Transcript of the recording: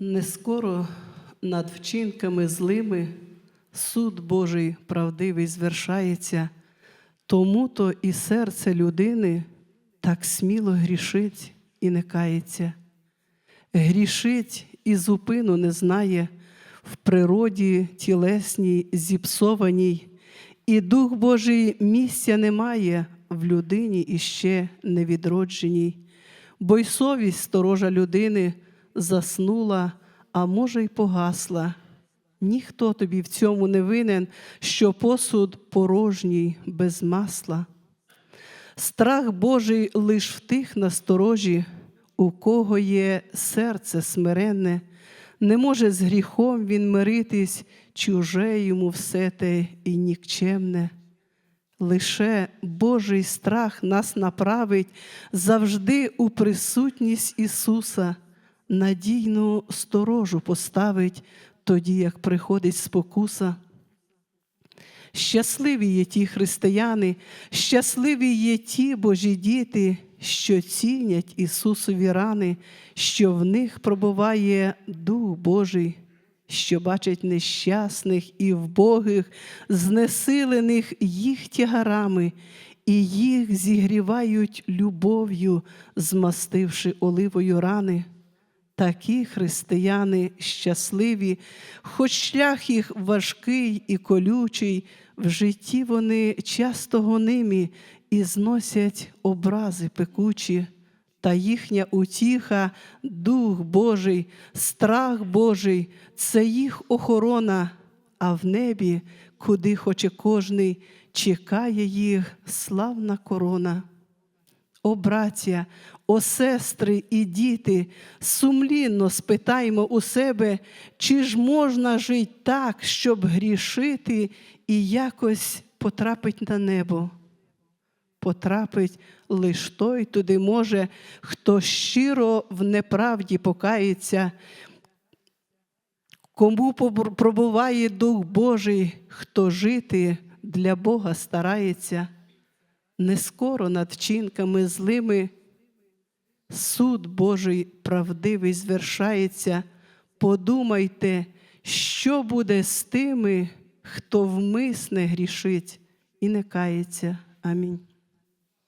Не скоро над вчинками злими суд Божий правдивий звершається, тому то і серце людини так сміло грішить і не кається. Грішить і зупину не знає. В природі тілесній, зіпсованій, і Дух Божий місця немає в людині іще невідродженій, бо й совість сторожа людини заснула, а може, й погасла. Ніхто тобі в цьому не винен, що посуд порожній без масла. Страх Божий лиш в тих насторожі, у кого є серце смиренне, не може з гріхом він миритись, чуже йому все те і нікчемне. Лише Божий страх нас направить завжди у присутність Ісуса, надійну сторожу поставить тоді, як приходить спокуса. Щасливі є ті християни, щасливі є ті Божі діти, що цінять Ісусові рани, що в них пробуває Дух Божий, що бачать нещасних і вбогих, знесилених їх тягарами, і їх зігрівають любов'ю, змастивши оливою рани. Такі християни щасливі, хоч шлях їх важкий і колючий, в житті вони часто гонимі і зносять образи пекучі, та їхня утіха, Дух Божий, страх Божий це їх охорона, а в небі, куди хоче кожний, чекає їх славна корона. О, браття, о сестри і діти, сумлінно спитаймо у себе, чи ж можна жити так, щоб грішити і якось потрапить на небо. Потрапить лиш той туди може, хто щиро в неправді покається, кому пробуває Дух Божий, хто жити для Бога старається не скоро над вчинками злими суд Божий правдивий звершається. Подумайте, що буде з тими, хто вмисне грішить і не кається. Амінь.